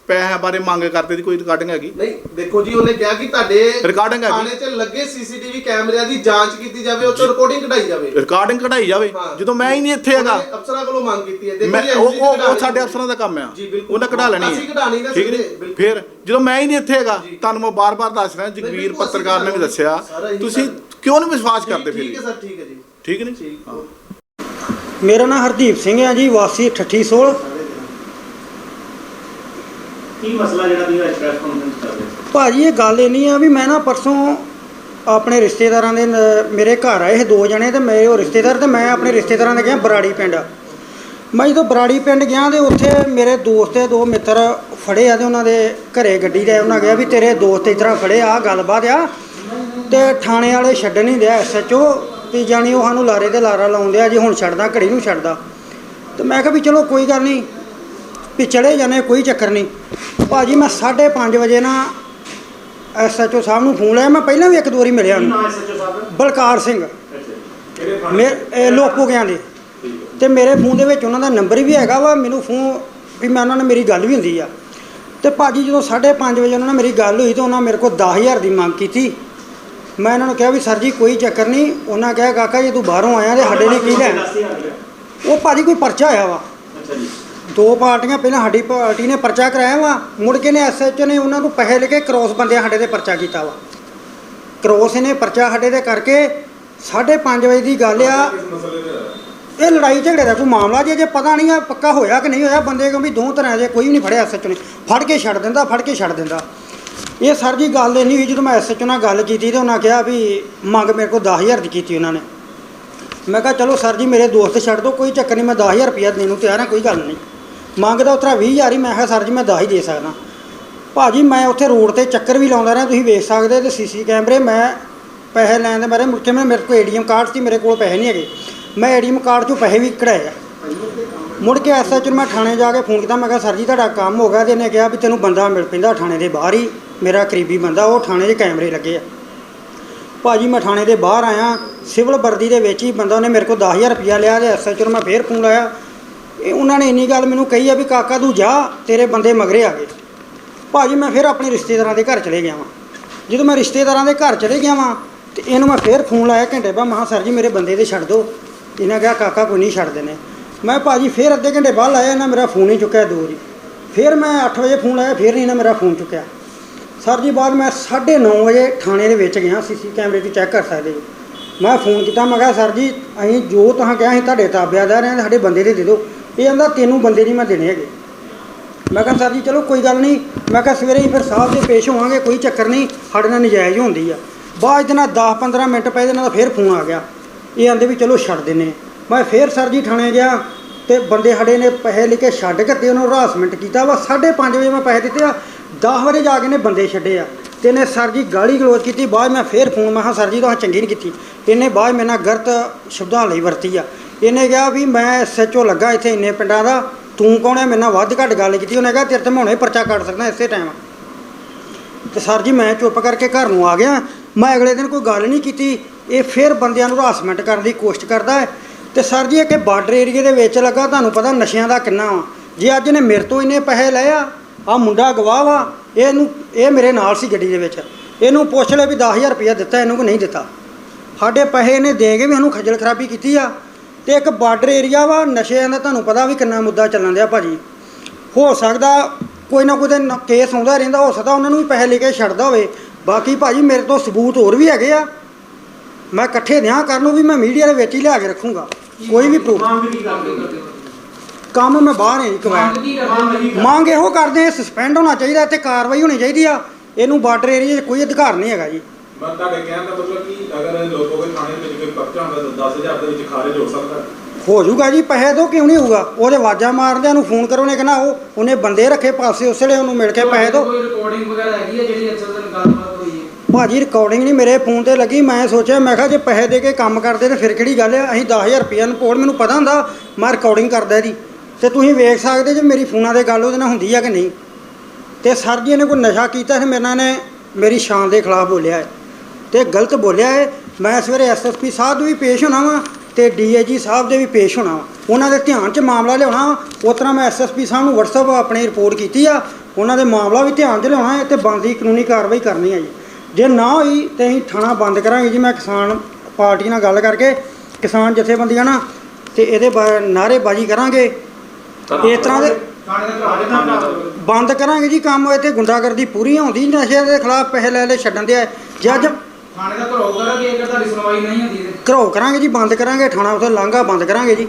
ਪੈਸਿਆਂ ਬਾਰੇ ਮੰਗ ਕਰਦੇ ਦੀ ਕੋਈ ਰਿਕਾਰਡਿੰਗ ਹੈਗੀ ਨਹੀਂ ਦੇਖੋ ਜੀ ਉਹਨੇ ਕਿਹਾ ਕਿ ਤੁਹਾਡੇ Recording ਹੈਗੀ। ਥਾਣੇ 'ਚ ਲੱਗੇ ਸੀਸੀਟੀਵੀ ਕੈਮਰਿਆਂ ਦੀ ਜਾਂਚ ਕੀਤੀ ਜਾਵੇ ਉਹ ਤੋਂ ਰਿਕਾਰਡਿੰਗ ਕਢਾਈ ਜਾਵੇ ਰਿਕਾਰਡਿੰਗ ਕਢਾਈ ਜਾਵੇ ਹਾਂ। ਜਦੋਂ ਮੈਂ ਹੀ ਨਹੀਂ ਇੱਥੇ ਹੈਗਾ ਅਫਸਰਾਂ ਕੋਲੋਂ ਮੰਗ ਕੀਤੀ ਹੈ ਦੇਖੋ ਉਹ ਅਸੀਂ ਉਹ-। ਸਾਡੇ ਅਫਸਰਾਂ ਦਾ ਕੰਮ ਆ। ਉਹਨਾਂ ਕਢਾ ਲੈਣੀ ਅਸੀਂ ਕਢਾ ਨਹੀਂ ਨਾ ਠੀਕ ਨੀ? ਸਕਦੇ, ਬਿਲਕੁਲ। ਫਿਰ ਜਦੋਂ ਮੈਂ ਹੀ ਨਹੀਂ ਇੱਥੇ ਹੈਗਾ। ਤੁਹਾਨੂੰ ਮੈਂ ਬਾਰ-ਬਾਰ ਦੱਸ ਰਿਹਾ ਜਗਵੀਰ ਅਸੀਂ ਪੱਤਰਕਾਰ ਨੇ ਵੀ ਦੱਸਿਆ ਤੁਸੀਂ ਕਿਉਂ ਨਹੀਂ ਵਿਸ਼ਵਾਸ ਕਰਦੇ ਠੀਕ ਹੈ ਫਿਰ ਸਰ ਠੀਕ ਹੈ ਜੀ ਠੀਕ ਨਹੀਂ ਠੀਕ ਹਾਂ। ਮੇਰਾ ਨਾਮ ਹਰਦੀਪ ਸਿੰਘ ਹੈ ਜੀ ਵਾਸੀ ਠੱਠੀ ਸੋਲ। ਕੀ ਮਸਲਾ ਜਿਹੜਾ ਤੁਸੀਂ ਅੱਜ ਪ੍ਰੈਸ ਕਾਨਫਰੰਸ ਕਰ ਰਹੇ ਹੋ ਭਾਜੀ ਇਹ ਗੱਲ ਇਹ ਨਹੀਂ ਆ ਵੀ ਮੈਂ ਨਾ ਪਰਸੋਂ ਆਪਣੇ ਰਿਸ਼ਤੇਦਾਰਾਂ ਦੇ ਮੇਰੇ ਘਰ ਆਏ ਇਹ ਦੋ ਜਣੇ ਤੇ ਮੇਰੇ ਉਹ ਰਿਸ਼ਤੇਦਾਰ ਤੇ ਮੈਂ ਆਪਣੇ ਰਿਸ਼ਤੇਦਾਰਾਂ ਦੇ ਗਿਆ ਬਰਾੜੀ ਪਿੰਡ। ਮੈਂ ਜਦੋਂ ਬਰਾੜੀ ਪਿੰਡ ਗਿਆ ਤੇ ਉੱਥੇ ਮੇਰੇ ਦੋਸਤ ਤੇ ਦੋ ਮਿੱਤਰ ਫੜੇ ਆ ਤੇ ਉਹਨਾਂ ਦੇ ਘਰੇ ਗੱਡੀ ਦੇ ਉਹਨਾਂ ਗਿਆ ਵੀ ਤੇਰੇ ਦੋਸਤ ਇਸ ਤਰ੍ਹਾਂ ਫੜੇ ਆ ਗੱਲਬਾਤ ਆ। ਤੇ ਥਾਣੇ ਵਾਲੇ ਛੱਡਣ ਨਹੀਂ ਦਿਆ ਐਸਐਚਓ ਤੇ ਜਾਣੀ ਉਹ ਸਾਨੂੰ ਲਾਰੇ ਤੇ ਲਾਰਾ ਲਾਉਂਦੇ ਆ ਜੀ ਹੁਣ ਛੱਡਦਾ ਘੜੀ ਨੂੰ ਛੱਡਦਾ। ਤੇ ਮੈਂ ਕਿਹਾ ਵੀ ਚਲੋ ਕੋਈ ਗੱਲ ਨਹੀਂ ਵੀ ਚਲੇ ਜਾਣੇ ਕੋਈ ਚੱਕਰ ਨਹੀਂ। ਭਾਜੀ ਮੈਂ 5:30 ਵਜੇ ਨਾ ਐਸਐਚਓ ਸਾਹਿਬ ਨੂੰ ਫੋਨ ਲਾਇਆ ਮੈਂ ਪਹਿਲਾਂ ਵੀ ਇੱਕ ਦੋ ਵਾਰੀ ਮਿਲਿਆ ਉਹਨੂੰ। ਦਾ? ਬਲਕਾਰ ਸਿੰਘ। ਅੱਛਾ ਮੇ ਇਹ ਲੋਕੋ ਗਿਆ ਦੇ। ਤੇ ਮੇਰੇ ਫੋਨ ਦੇ ਵਿੱਚ ਉਹਨਾਂ ਦਾ ਨੰਬਰ ਵੀ ਹੈਗਾ ਵਾ ਮੈਨੂੰ ਫੋਨ ਵੀ ਮੈਂ ਉਹਨਾਂ ਨਾਲ ਮੇਰੀ ਗੱਲ ਵੀ ਹੁੰਦੀ ਆ। ਤੇ ਭਾਜੀ ਜਦੋਂ 5:30 ਵਜੇ ਉਹਨਾਂ ਨਾਲ ਮੇਰੀ ਗੱਲ ਹੋਈ ਤਾਂ ਉਹਨਾਂ ਮੇਰੇ ਕੋਲ 10000 ਦੀ ਮੰਗ ਕੀਤੀ। ਮੈਂ ਇਹਨਾਂ ਨੂੰ ਕਿਹਾ ਵੀ ਸਰ ਜੀ ਕੋਈ ਚੱਕਰ ਨਹੀਂ ਉਹਨਾਂ ਕਿਹਾ ਕਾਕਾ ਜੇ ਤੂੰ ਬਾਹਰੋਂ ਆਇਆ ਤੇ ਸਾਡੇ ਲਈ ਕੀ ਲੈਣ? ਉਹ ਭਾਜੀ ਕੋਈ ਪਰਚਾ ਆਇਆ ਵਾ। ਅੱਛਾ ਜੀ। ਦੋ ਪਾਰਟੀਆਂ ਪਹਿਲਾਂ ਸਾਡੀ ਪਾਰਟੀ ਨੇ ਪਰਚਾ ਕਰਾਇਆ ਵਾ ਮੁੜ ਕੇ ਨੇ ਐਸਐਚਓ ਨੇ ਉਹਨਾਂ ਨੂੰ ਪੈਸੇ ਲੈ ਕੇ ਕ੍ਰੋਸ ਬੰਦਿਆਂ ਸਾਡੇ ਤੇ ਪਰਚਾ ਕੀਤਾ ਵਾ। ਕ੍ਰੋਸ ਇਹਨੇ ਪਰਚਾ ਸਾਡੇ ਤੇ ਕਰਕੇ 5:30 ਵਜੇ ਦੀ ਗੱਲ ਆ। ਇਹ ਲੜਾਈ ਝਗੜੇ ਦਾ ਕੋਈ ਮਾਮਲਾ ਜੇ ਜੇ ਪਤਾ ਨਹੀਂ ਆ ਪੱਕਾ ਹੋਇਆ ਕਿ ਨਹੀਂ ਹੋਇਆ ਬੰਦੇ ਕਿਉਂ ਵੀ ਦੋ ਤਰ੍ਹਾਂ ਦੇ ਕੋਈ ਵੀ ਨਹੀਂ ਫੜਿਆ ਐਸਐਚਓ ਨੇ। ਫੜ ਕੇ ਛੱਡ ਦਿੰਦਾ ਫੜ ਕੇ ਛੱਡ ਦਿੰਦਾ। ਇਹ ਸਰ ਜੀ ਗੱਲ ਇਹ ਨਹੀਂ ਹੋਈ ਜਦੋਂ ਮੈਂ ਐਸਐਚਓ ਨਾਲ ਗੱਲ ਕੀਤੀ ਤੇ ਉਹਨਾਂ ਕਿਹਾ ਵੀ ਮੰਗ ਮੇਰੇ ਕੋਲ 10000 ਦੀ ਕੀਤੀ ਉਹਨਾਂ ਨੇ। ਮੈਂ ਕਿਹਾ ਚਲੋ ਸਰ ਜੀ ਮੇਰੇ ਦੋਸਤ ਛੱਡ ਦਿਓ ਕੋਈ ਚੱਕਰ ਨਹੀਂ ਮੈਂ 10000 ਰੁਪਇਆ ਦੇਣ ਨੂੰ ਤਿਆਰ ਹਾਂ, ਕੋਈ ਗੱਲ ਨਹੀਂ ਮੰਗਦਾ ਉਤਰਾ 20000 ਹੀ, ਮੈਂ ਕਿਹਾ ਸਰ ਜੀ ਮੈਂ 10 ਹੀ ਦੇ ਸਕਦਾ। ਭਾਜੀ ਮੈਂ ਉੱਥੇ ਰੋਡ ਤੇ ਚੱਕਰ ਵੀ ਲਾਉਂਦਾ ਰਿਹਾ, ਤੁਸੀਂ ਵੇਖ ਸਕਦੇ ਤੇ ਸੀਸੀ ਕੈਮਰੇ, ਮੈਂ ਪੈਸੇ ਲੈਣ ਦੇ ਬਾਰੇ ਮੁੜ ਕੇ ਮੈਂ, ਮੇਰੇ ਕੋਲ ਏਟੀਐਮ ਕਾਰਡ ਸੀ, ਮੇਰੇ ਕੋਲ ਪੈਸੇ ਨਹੀਂ ਹੈਗੇ। ਮੈਂ ਏਟੀਐਮ ਕਾਰਡ 'ਚੋਂ ਪੈਸੇ ਵੀ ਕਢਾਏ ਆ। ਮੁੜ ਕੇ ਐਸਐਚ ਨੂੰ ਮੈਂ ਥਾਣੇ ਜਾ ਕੇ ਫੋਨ ਕੀਤਾ, ਮੈਂ ਕਿਹਾ ਸਰ ਜੀ ਤੁਹਾਡਾ ਕੰਮ ਹੋ ਗਿਆ ਤੇ ਇਹਨੇ ਕਿਹਾ ਵੀ ਤੈਨੂੰ ਬੰਦਾ ਮਿਲ ਪੈਂਦਾ ਥਾਣੇ ਦੇ ਬਾਹਰ ਹੀ। ਮੇਰਾ ਕਰੀਬੀ ਬੰਦਾ, ਉਹ ਥਾਣੇ ਦੇ ਕੈਮਰੇ ਲੱਗੇ ਆ। ਭਾਜੀ, ਮੈਂ ਥਾਣੇ ਦੇ ਬਾਹਰ ਆਇਆ, ਸਿਵਲ ਵਰਦੀ ਦੇ ਵਿੱਚ ਹੀ ਬੰਦਾ ਉਹਨੇ ਮੇਰੇ ਕੋਲ 10000 ਰੁਪਇਆ ਲਿਆ ਤੇ ਐਸਐਚ ਨੂੰ ਮੈਂ ਫੇਰ ਫੋਨ ਲਾਇਆ। ਇਹ ਉਹਨਾਂ ਨੇ ਇੰਨੀ ਗੱਲ ਮੈਨੂੰ ਕਹੀ ਆ ਵੀ, ਕਾਕਾ, ਤੂੰ ਜਾ, ਤੇਰੇ ਬੰਦੇ ਮਗਰੇ ਆ ਗਏ। ਭਾਜੀ, ਮੈਂ ਫਿਰ ਆਪਣੇ ਰਿਸ਼ਤੇਦਾਰਾਂ ਦੇ ਘਰ ਚਲੇ ਗਿਆ ਵਾਂ। ਜਦੋਂ ਮੈਂ ਰਿਸ਼ਤੇਦਾਰਾਂ ਦੇ ਘਰ ਚਲੇ ਗਿਆ ਵਾਂ, ਤੇ ਇਹਨੂੰ ਮੈਂ ਫਿਰ ਫੋਨ ਲਾਇਆ ਘੰਟੇ ਬਾਅਦ, ਮਹਾ ਸਰ ਜੀ, ਮੇਰੇ ਬੰਦੇ ਦੇ ਛੱਡ ਦਿਓ ਇਹਨਾਂ ਕਿਹਾ, ਕਾਕਾ, ਕੋਈ ਨਹੀਂ ਛੱਡਦੇ ਨੇ ਮੈਂ ਭਾਜੀ, ਫਿਰ ਅੱਧੇ ਘੰਟੇ ਬਾਅਦ ਲਾਇਆ, ਇਹਨਾਂ ਮੇਰਾ ਫੋਨ ਹੀ ਚੁੱਕਿਆ ਦੂਰ ਵਾਰੀ ਫਿਰ ਮੈਂ 8 ਵਜੇ ਫੋਨ ਲਾਇਆ, ਫਿਰ ਨਹੀਂ ਇਹਨਾਂ ਮੇਰਾ ਫੋਨ ਚੁੱਕਿਆ। ਸਰ ਜੀ, ਬਾਅਦ ਮੈਂ 9:30 ਵਜੇ ਥਾਣੇ ਦੇ ਵਿੱਚ ਗਿਆ ਸੀਸੀ ਕੈਮਰੇ 'ਤੇ ਚੈੱਕ ਕਰ ਸਕਦੇ ਜੀ। ਮੈਂ ਫੋਨ ਕੀਤਾ, ਮੈਂ ਕਿਹਾ, ਸਰ ਜੀ, ਅਸੀਂ ਜੋ ਤੁਸੀਂ ਕਿਹਾ ਅਸੀਂ ਤੁਹਾਡੇ ਤਾਬਿਆਦਾਰ ਹਾਂ ਸਾਡੇ ਬੰਦੇ ਦੇ ਦੇ ਦਿਓ। ਇਹ ਕਹਿੰਦਾ, ਤੈਨੂੰ ਬੰਦੇ ਨਹੀਂ ਮੈਂ ਦੇਣੇ ਹੈਗੇ। ਮੈਂ ਕਿਹਾ, ਸਰ ਜੀ, ਚਲੋ, ਕੋਈ ਗੱਲ ਨਹੀਂ। ਮੈਂ ਕਿਹਾ, ਸਵੇਰੇ ਹੀ ਫਿਰ ਸਾਹਿਬ ਦੇ ਪੇਸ਼ ਹੋਵਾਂਗੇ, ਕੋਈ ਚੱਕਰ ਨਹੀਂ, ਸਾਡੇ ਨਾਲ ਨਜਾਇਜ਼ ਹੁੰਦੀ ਆ। ਬਾਅਦ ਦੇ ਨਾਲ 10 15 ਮਿੰਟ ਪਏ ਦੇ ਨਾਲ ਫਿਰ ਫੋਨ ਆ ਗਿਆ। ਇਹ ਆਂਦੇ ਵੀ, ਚਲੋ, ਛੱਡ ਦਿੰਨੇ ਮੈਂ ਫਿਰ ਸਰ ਜੀ ਥਾਣੇ ਗਿਆ ਤੇ ਬੰਦੇ ਸਾਡੇ ਨੇ ਪੈਸੇ ਲੈ ਕੇ ਛੱਡ ਕੇ ਤੇ ਉਹਨੂੰ ਹਰਾਸਮੈਂਟ ਕੀਤਾ। ਵਾ 5:30 ਵਜੇ ਮੈਂ ਪੈਸੇ ਦਿੱਤੇ ਆ। 10 ਵਜੇ ਜਾ ਕੇ ਨੇ ਬੰਦੇ ਛੱਡੇ ਆ ਤੇ ਇਹਨੇ ਸਰ ਜੀ ਗਾਲੀ ਗਲੋਚ ਕੀਤੀ, ਬਾਅਦ ਮੈਂ ਫੇਰ ਫੋਨ ਮੈਂ ਕਿਹਾ, ਸਰ ਜੀ, ਤੁਸੀਂ ਚੰਗੀ ਨਹੀਂ ਕੀਤੀ। ਇਹਨੇ ਬਾਅਦ ਮੇਰੇ ਨਾਲ ਗਲਤ ਸ਼ਬਦਾਂ ਲਈ ਵਰਤੀ ਆ। ਇਹਨੇ ਕਿਹਾ ਵੀ ਮੈਂ ਐਸਐਚਓ ਲੱਗਾ ਇੱਥੇ ਇੰਨੇ ਪਿੰਡਾਂ ਦਾ, ਤੂੰ ਕੌਣ ਹੈ ਮੇਰੇ ਨਾਲ ਵੱਧ ਘੱਟ ਗੱਲ ਕੀਤੀ। ਉਹਨੇ ਕਿਹਾ, ਤੇਰੇ ਤੇ ਮੈਂ ਹੁਣੇ ਪਰਚਾ ਕੱਢ ਸਕਦਾ ਇਸੇ ਟਾਈਮ ਤੇ ਸਰ ਜੀ, ਮੈਂ ਚੁੱਪ ਕਰਕੇ ਘਰ ਨੂੰ ਆ ਗਿਆ। ਮੈਂ ਅਗਲੇ ਦਿਨ ਕੋਈ ਗੱਲ ਨਹੀਂ ਕੀਤੀ। ਇਹ ਫਿਰ ਬੰਦਿਆਂ ਨੂੰ ਹਰਾਸਮੈਂਟ ਕਰਨ ਦੀ ਕੋਸ਼ਿਸ਼ ਕਰਦਾ ਹੈ। ਤੇ ਸਰ ਜੀ ਇਹ ਕਿ ਬਾਰਡਰ ਏਰੀਏ ਦੇ ਵਿੱਚ ਲੱਗਾ। ਤੁਹਾਨੂੰ ਪਤਾ ਨਸ਼ਿਆਂ ਦਾ ਕਿੰਨਾ ਵਾ। ਜੇ ਅੱਜ ਨੇ ਮੇਰੇ ਤੋਂ ਇੰਨੇ ਪੈਸੇ ਲਏ ਆ ਆ ਮੁੰਡਾ ਗਵਾਹ ਵਾ, ਇਹਨੂੰ, ਇਹ ਮੇਰੇ ਨਾਲ ਸੀ ਗੱਡੀ ਦੇ ਵਿੱਚ। ਇਹਨੂੰ ਪੁੱਛ ਲੈ ਵੀ 10000 ਰੁਪਇਆ ਦਿੱਤਾ, ਇਹਨੂੰ ਕਿ ਨਹੀਂ ਦਿੱਤਾ। ਸਾਡੇ ਪੈਸੇ ਇਹਨੇ ਦੇ ਕੇ ਵੀ ਸਾਨੂੰ ਖੱਜਲ ਖਰਾਬੀ ਕੀਤੀ ਆ। ਤੇ ਇੱਕ ਬਾਰਡਰ ਏਰੀਆ ਵਾ, ਨਸ਼ਿਆਂ ਦਾ ਤੁਹਾਨੂੰ ਪਤਾ ਵੀ ਕਿੰਨਾ ਮੁੱਦਾ ਚੱਲਣ ਦਿਆ ਭਾਜੀ। ਹੋ ਸਕਦਾ ਕੋਈ ਨਾ ਕੋਈ ਤੇ ਕੇਸ ਆਉਂਦਾ ਰਹਿੰਦਾ, ਹੋ ਸਕਦਾ ਉਹਨਾਂ ਨੂੰ ਵੀ ਪੈਸੇ ਲੈ ਕੇ ਛੱਡਦਾ ਹੋਵੇ। ਬਾਕੀ ਭਾਜੀ ਮੇਰੇ ਤੋਂ ਸਬੂਤ ਹੋਰ ਵੀ ਹੈਗੇ ਆ। ਮੈਂ ਇਕੱਠੇ ਦਿਆਂ ਕਰਨ ਨੂੰ ਵੀ ਮੈਂ ਮੀਡੀਆ ਦੇ ਵਿੱਚ ਹੀ ਲਿਆ ਕੇ ਰੱਖੂੰਗਾ। ਕੋਈ ਵੀ ਪ੍ਰੂਫ ਕੰਮ ਮੈਂ ਬਾਹਰ ਨਹੀਂ ਕਮਾਇਆ ਮੰਗ ਕੀ ਕਰਦੇ ਹੋ ਮੰਗ ਇਹੋ ਕਰਦੇ ਆ ਸਸਪੈਂਡ ਹੋਣਾ ਚਾਹੀਦਾ ਤੇ ਕਾਰਵਾਈ ਹੋਣੀ ਚਾਹੀਦੀ ਆ। ਇਹਨੂੰ ਬਾਰਡਰ ਏਰੀਆ 'ਚ ਕੋਈ ਅਧਿਕਾਰ ਨਹੀਂ ਹੈਗਾ ਜੀ। ਮੈਂ ਤੁਹਾਡੇ ਕਹਿਣ ਦਾ ਮਤਲਬ ਕਿ ਅਗਰ ਲੋਕੋ ਕੋਈ ਥਾਣੇ ਦੇ ਵਿੱਚ ਕੋਈ ਪਰਚਾ ਹੁੰਦਾ ਤਾਂ 10000 ਦੇ ਵਿੱਚ ਖਾਰਜ ਹੋ ਸਕਦਾ। ਹੋ ਜਾਊਗਾ ਜੀ ਪੈਸੇ ਤੋਂ ਕਿਉਂ ਨਹੀਂ ਹੋਊਗਾ? ਉਹਦੇ ਆਵਾਜ਼ਾਂ ਮਾਰਦਿਆਂ ਨੂੰ ਫੋਨ ਕਰੋ ਨੇ ਕਹਿੰਦਾ ਉਹ ਉਹਨੇ ਬੰਦੇ ਰੱਖੇ ਪਾਸੇ ਉਸ ਵੇਲੇ ਉਹਨੂੰ ਮਿਲ ਕੇ ਪੈਸੇ ਦੋ। ਕੋਈ ਰਿਕਾਰਡਿੰਗ ਵਗੈਰਾ ਹੈਗੀ ਹੈ ਜਿਹੜੀ ਐਸਐਸ ਨਾਲ ਗੱਲਬਾਤ ਹੋਈ ਹੈ? ਭਾਜੀ ਰਿਕਾਰਡਿੰਗ ਨਹੀਂ ਮੇਰੇ ਫੋਨ ਤੇ ਲੱਗੀ ਮੈਂ ਸੋਚਿਆ ਮੈਂ ਕਿਹਾ ਜੇ ਪੈਸੇ ਦੇ ਕੇ ਕੰਮ ਕਰਦੇ ਤੇ ਫਿਰ ਕਿਹੜੀ ਗੱਲ ਆ? ਅਸੀਂ 10000 ਰੁਪਈਆ ਨੂੰ ਕੋਲ ਮੈਨੂੰ ਪਤਾ ਹੁੰਦਾ ਮੈਂ ਰਿਕਾਰਡਿੰਗ ਕਰਦਾ ਇਹਦੀ। ਤੇ ਤੁਸੀਂ ਵੇਖ ਸਕਦੇ ਜੇ ਮੇਰੀ ਫੋਨਾਂ ਦੇ ਗੱਲ ਉਹਦੇ ਨਾਲ ਹੁੰਦੀ ਆ ਕਿ ਨਹੀਂ। ਤੇ ਸਰ ਜੀ ਨੇ ਕੋਈ ਨਸ਼ਾ ਕੀਤਾ ਸੀ ਮੇਰੇ ਨਾਲ ਨੇ ਮੇਰੀ ਸ਼ਾਨ ਦੇ ਖਿਲਾਫ ਬੋਲਿਆ ਹੈ। ਤੇ ਗਲਤ ਬੋਲਿਆ ਹੈ। ਮੈਂ ਸਵੇਰੇ ਐਸਐਸਪੀ ਸਾਹਿਬ ਦੇ ਵੀ ਪੇਸ਼ ਹੋਣਾ ਵਾਂ ਤੇ ਡੀਏਜੀ ਸਾਹਿਬ ਦੇ ਵੀ ਪੇਸ਼ ਹੋਣਾ ਵਾ। ਉਹਨਾਂ ਦੇ ਧਿਆਨ 'ਚ ਮਾਮਲਾ ਲਿਆਉਣਾ ਵਾ। ਉਸ ਤਰ੍ਹਾਂ ਮੈਂ ਐਸਐਸਪੀ ਸਾਹਿਬ ਨੂੰ WhatsApp ਆਪਣੀ ਰਿਪੋਰਟ ਕੀਤੀ ਆ। ਉਹਨਾਂ ਦੇ ਮਾਮਲਾ ਵੀ ਧਿਆਨ 'ਚ ਲਿਆਉਣਾ ਹੈ ਤੇ ਬਣਦੀ ਕਾਨੂੰਨੀ ਕਾਰਵਾਈ ਕਰਨੀ ਹੈ ਜੀ। ਜੇ ਨਾ ਹੋਈ ਤੇ ਅਸੀਂ ਥਾਣਾ ਬੰਦ ਕਰਾਂਗੇ ਜੀ। ਮੈਂ ਕਿਸਾਨ ਪਾਰਟੀ ਨਾਲ ਗੱਲ ਕਰਕੇ ਕਿਸਾਨ ਜਥੇਬੰਦੀਆਂ ਨਾਲ ਤੇ ਇਹਦੇ ਬਾ- ਨਾਅਰੇਬਾਜ਼ੀ ਕਰਾਂਗੇ। ਇਸ ਤਰ੍ਹਾਂ ਦੇ ਬੰਦ ਕਰਾਂਗੇ ਜੀ ਕੰਮ ਇੱਥੇ ਗੁੰਡਾਗਰਦੀ ਪੂਰੀ ਹੁੰਦੀ ਨਸ਼ੇ ਦੇ ਖਿਲਾਫ ਪੈਸੇ ਲੈ ਲੈ ਛੱਡਣ ਦੇ ਆ। ਜੇ ਅੱਜ ਥਾਣੇ ਦਾ ਘਰਾਓ ਕਰੋਗੇ ਅਗਰ ਤੁਹਾਡੀ ਸੁਣਵਾਈ ਨਹੀਂ ਹੁੰਦੀ ਘਰੋ ਕਰਾਂਗੇ ਜੀ ਬੰਦ ਕਰਾਂਗੇ ਥਾਣਾ ਉਥੇ ਲਾਂਘਾ ਬੰਦ ਕਰਾਂਗੇ ਜੀ।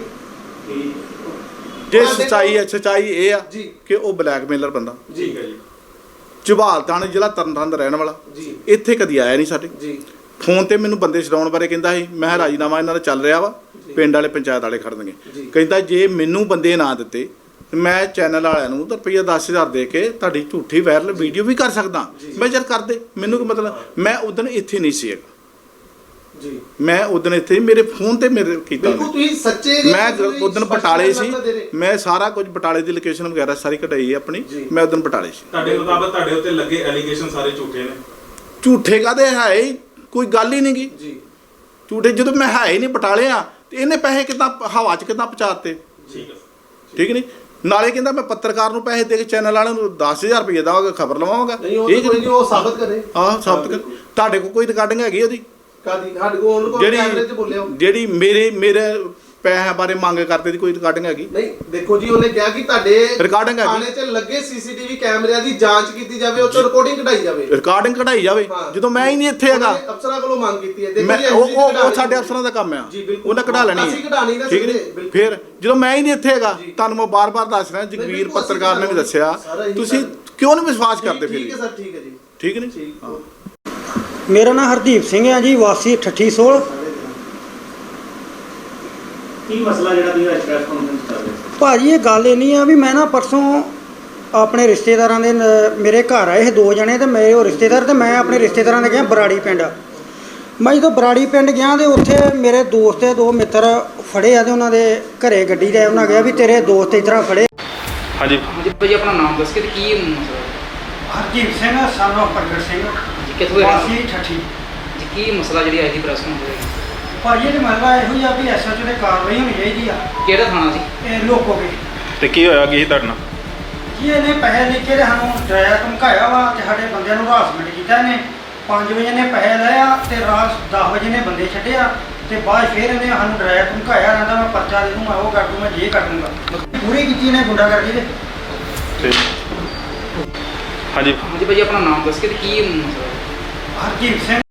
ਜੇ ਸੱਚਾਈ ਹੈ ਸੱਚਾਈ ਇਹ ਆ। ਕਿ ਉਹ ਬਲੈਕਮੇਲਰ ਬੰਦਾ। ਠੀਕ ਹੈ ਜੀ। ਝਬਾਲ ਥਾਣੇ ਜ਼ਿਲ੍ਹਾ ਤਰਨਤਾਰਨ ਦਾ ਰਹਿਣ ਵਾਲਾ। ਜੀ। ਇੱਥੇ ਕਦੀ ਆਇਆ ਨਹੀਂ ਸਾਡੇ। ਜੀ। ਫੋਨ ਤੇ ਮੈਨੂੰ ਬੰਦੇ ਛਡਾਉਣ ਬਾਰੇ ਕਹਿੰਦਾ ਸੀ ਮੈਂ ਕਿਹਾ ਰਾਜੀਨਾਮਾ ਇਹਨਾਂ ਦਾ ਚੱਲ ਰਿਹਾ ਵਾ ਪਿੰਡ ਵਾਲੇ ਪੰਚਾਇਤ ਵਾਲੇ ਖੜਨਗੇ। ਕਹਿੰਦਾ ਜੇ ਮੈਨੂੰ ਬੰਦੇ ਨਾ ਦਿੱਤੇ ਤੇ ਮੈਂ ਚੈਨਲ ਵਾਲਿਆਂ ਨੂੰ ਤਾਂ ਰੁਪਈਆ 10000 ਦੇ ਕੇ ਤੁਹਾਡੀ ਝੂਠੀ ਵਾਇਰਲ ਵੀਡੀਓ ਵੀ ਕਰ ਸਕਦਾ। ਮੈਂ ਜਦ ਕਰਦੇ ਮੈਨੂੰ ਕੀ ਮਤਲਬ? ਮੈਂ ਉਦੋਂ ਇੱਥੇ ਨਹੀਂ ਸੀ ਹੈਗਾ। ਜੀ। ਮੈਂ ਉਦੋਂ ਇੱਥੇ ਮੇਰੇ ਫੋਨ ਤੇ ਮੇਰੇ ਕੀਤਾ ਬਿਲਕੁਲ ਉਹਨੇ। ਤੁਸੀਂ ਸੱਚੇ ਜੇ ਮੈਂ ਤੁਸੀਂ ਉਦੋਂ ਸਪਸ਼ਟ ਬਟਾਲੇ ਸੀ। ਦੇ ਰਹੇ। ਮੈਂ ਸਾਰਾ ਕੁਝ ਬਟਾਲੇ ਦੀ ਲੋਕੇਸ਼ਨ ਵਗੈਰਾ ਸਾਰੀ ਕਢਾਈ ਹੈ ਆਪਣੀ। ਜੀ। ਮੈਂ ਉਦੋਂ ਬਟਾਲੇ ਸੀ। ਤੁਹਾਡੇ ਮੁਤਾਬਕ ਤੁਹਾਡੇ ਉੱਤੇ ਲੱਗੇ ਐਲੀਗੇਸ਼ਨ ਸਾਰੇ ਝੂਠੇ ਨੇ? ਝੂਠੇ ਕਾਦੇ ਹੈ ਹੀ ਕੋਈ ਗੱਲ ਹੀ ਨਹੀਂ ਗੀ। ਜੀ। ਝੂਠੇ ਜਦੋਂ ਮੈਂ ਹੈ ਹੀ ਨਹੀਂ ਬਟਾਲੇ ਆ ਤੇ ਇਹਨੇ ਪੈਸੇ ਕਿੱਦਾਂ ਹਵਾ 'ਚ ਕਿੱਦਾਂ ਪਹੁੰਚਾਤੇ? ਠੀਕ ਹੈ ਠੀਕ ਨਹੀਂ? ਨਾਲੇ ਕਹਿੰਦਾ ਮੈਂ ਪੱਤਰਕਾਰ ਨੂੰ ਪੈਸੇ ਦੇ ਕੇ ਚੈਨਲ ਵਾਲਿਆਂ ਨੂੰ 10000 ਰੁਪਏ ਦੇਵਾਂਗਾ ਖਬਰ ਲਵਾਵਾਂਗਾ। ਤਾਂ ਕੋਈ ਉਹ ਸਾਬਤ ਕਰੇ। ਆਹ ਸਾਬਤ ਕਰ। ਤੁਹਾਡੇ ਕੋਲ ਕੋਈ ਰਿਕਾਰਡਿੰਗ ਹੈਗੀ ਉਹਦੀ? ਕਾਦੀ? ਸਾਡੇ ਕੋਲ ਉਹਨਾਂ ਕੋਲ ਕੈਮਰੇ 'ਚ ਬੋਲਿਆ। ਜਿਹੜੀ ਮੇਰੇ ਮੇਰੇ ਪੈਸਿਆਂ ਬਾਰੇ ਮੰਗ ਕਰਦੇ ਦੀ ਕੋਈ ਰਿਕਾਰਡਿੰਗ ਹੈਗੀ ਨਹੀਂ ਦੇਖੋ ਜੀ ਉਹਨੇ ਕਿਹਾ ਕਿ ਤੁਹਾਡੇ Recording ਹੈਗੀ। ਥਾਣੇ 'ਚ ਲੱਗੇ ਸੀਸੀਟੀਵੀ ਕੈਮਰਿਆਂ ਦੀ ਜਾਂਚ ਕੀਤੀ ਜਾਵੇ ਉਹ ਤੋਂ ਰਿਕਾਰਡਿੰਗ ਕਢਾਈ ਜਾਵੇ ਰਿਕਾਰਡਿੰਗ ਕਢਾਈ ਜਾਵੇ ਹਾਂ। ਜਦੋਂ ਮੈਂ ਹੀ ਨਹੀਂ ਇੱਥੇ ਹੈਗਾ ਉਹਨੇ ਅਫਸਰਾਂ ਕੋਲੋਂ ਮੰਗ ਕੀਤੀ ਹੈ ਦੇਖੋ ਮੈਂ ਜੀ ਉਹ ਅਸੀਂ ਉਹ- ਉਹ ਕਢਾਣੀ ਸਾਡੇ। ਅਫਸਰਾਂ ਦਾ ਕੰਮ ਆ ਜੀ, ਬਿਲਕੁਲ। ਉਹਨਾਂ ਕਢਾ ਲੈਣੀ ਹੈ। ਅਸੀਂ ਕਢਾ ਨਹੀਂ ਨਾ ਠੀਕ ਸਕਦੇ, ਨਹੀਂ ਬਿਲਕੁਲ। ਫਿਰ ਜਦੋਂ ਮੈਂ ਹੀ ਨਹੀਂ ਇੱਥੇ ਹੈਗਾ। ਤੁਹਾਨੂੰ ਮੈਂ ਬਾਰ-ਬਾਰ ਦੱਸ ਰਿਹਾ ਜਗਵੀਰ ਬਿਲਕੁਲ, ਅਸੀਂ ਪੱਤਰਕਾਰ ਨੇ ਵੀ ਕਢਾ ਦੱਸਿਆ ਸਾਰਾ ਇਹੀ ਤੁਸੀਂ ਕਿਉਂ ਨਹੀਂ ਵਿਸ਼ਵਾਸ ਕਰਦੇ ਫਿਰ ਠੀਕ ਵੀ? ਹੈ ਸਰ ਠੀਕ ਹੈ ਜੀ ਠੀਕ ਨਹੀਂ ਠੀਕ। ਮੇਰਾ ਨਾਮ ਹਰਦੀਪ ਸਿੰਘ ਹੈ ਜੀ ਵਾਸੀ ਠੱਠੀ ਸੋਲ ਕੀ ਮਸਲਾ ਜਿਹੜਾ ਤੁਸੀਂ ਅੱਜ ਪ੍ਰੈਸ ਕਾਨਫਰੰਸ ਕਰ ਰਹੇ ਸੀ? ਭਾਜੀ ਇਹ ਗੱਲ ਇਹ ਨਹੀਂ ਆ ਵੀ ਮੈਂ ਨਾ ਪਰਸੋਂ ਆਪਣੇ ਰਿਸ਼ਤੇਦਾਰਾਂ ਦੇ ਨ- ਮੇਰੇ ਘਰ ਆਏ ਇਹ ਦੋ ਜਣੇ ਤੇ ਮੇਰੇ ਉਹ ਰਿਸ਼ਤੇਦਾਰ ਤੇ ਮੈਂ ਆਪਣੇ ਰਿਸ਼ਤੇਦਾਰਾਂ ਦੇ ਗਿਆ ਬਰਾੜੀ ਪਿੰਡ। ਮੈਂ ਜਦੋਂ ਬਰਾੜੀ ਪਿੰਡ ਗਿਆ ਤੇ ਉੱਥੇ ਮੇਰੇ ਦੋਸਤ ਤੇ ਦੋ ਮਿੱਤਰ ਫੜੇ ਆ ਤੇ ਉਹਨਾਂ ਦੇ ਘਰੇ ਗੱਡੀ ਦੇ ਉਹਨਾਂ ਗਿਆ ਵੀ ਤੇਰੇ ਦੋਸਤ ਇਸ ਤਰ੍ਹਾਂ ਫੜੇ। ਹਾਂਜੀ। ਹਾਂਜੀ ਭਾਜੀ ਆਪਣਾ ਨਾਮ ਦੱਸ ਕੇ ਤੇ ਕੀ ਮਸਲਾ? ਹੈ? ਸਿੰਘ ਸਨ ਪ੍ਰਗਟ ਸਿੰਘ। ਜੀ ਕਿੱਥੋਂ ਦੇ ਰਹਿਣ ਠੱਠੀ। ਜੀ ਕੀ ਮਸਲਾ ਜਿਹੜੀ ਅੱਜ ਦੀ ਪ੍ਰੈਸ ਕਾਨਫਰੰਸ ਹੋਈ? ਭਾਜੀ ਇਹ ਮਸਲਾ ਇਹੋ ਹੀ ਆ ਵੀ ਐਸਐਚਓ ਤੇ ਕਾਰਵਾਈ ਹੋਣੀ ਚਾਹੀਦੀ ਆ। ਕਿਹੜਾ ਥਾਣਾ ਸੀ? ਇਹ ਲੋਕੋਗੇ। ਤੇ ਕੀ ਹੋਇਆ? ਕੀ ਸੀ ਤੁਹਾਡੇ ਨਾਲ? ਜੀ ਇਹਨੇ ਪੈਸੇ ਲੈ ਕੇ ਤੇ ਸਾਨੂੰ ਡਰਾਇਆ ਧਮਕਾਇਆ ਵਾ ਤੇ ਸਾਡੇ ਬੰਦਿਆਂ ਨੂੰ ਹਰਾਸਮੈਂਟ ਕੀਤਾ ਇਹਨੇ। 5 ਵਜੇ ਨੇ ਪੈਸੇ ਲਏ ਆ ਤੇ ਰਾਤ 10 ਵਜੇ ਨੇ ਬੰਦੇ ਛੱਡਿਆ ਤੇ ਬਾਅਦ ਫਿਰ ਇਹਨੇ ਸਾਨੂੰ ਡਰਾਇਆ ਧਮਕਾਇਆ ਕਹਿੰਦਾ ਮੈਂ ਪਰਚਾ ਦੇ ਦੂੰਗਾ ਉਹ ਕਰ ਦੂੰਗਾ ਜੇ ਕਰ ਦੂੰਗਾ। ਪੂਰੀ ਕੀਤੀ ਇਹਨੇ ਗੁੰਡਾਗਰਦੀ ਦੇ ਹਾਂਜੀ। ਹਾਂਜੀ ਭਾਜੀ ਆਪਣਾ ਨਾਮ ਦੱਸ ਕੇ ਤੇ ਕੀ ਮਸਲਾ? ਹੈ? ਹਰਜੀਤ ਸਿੰਘ।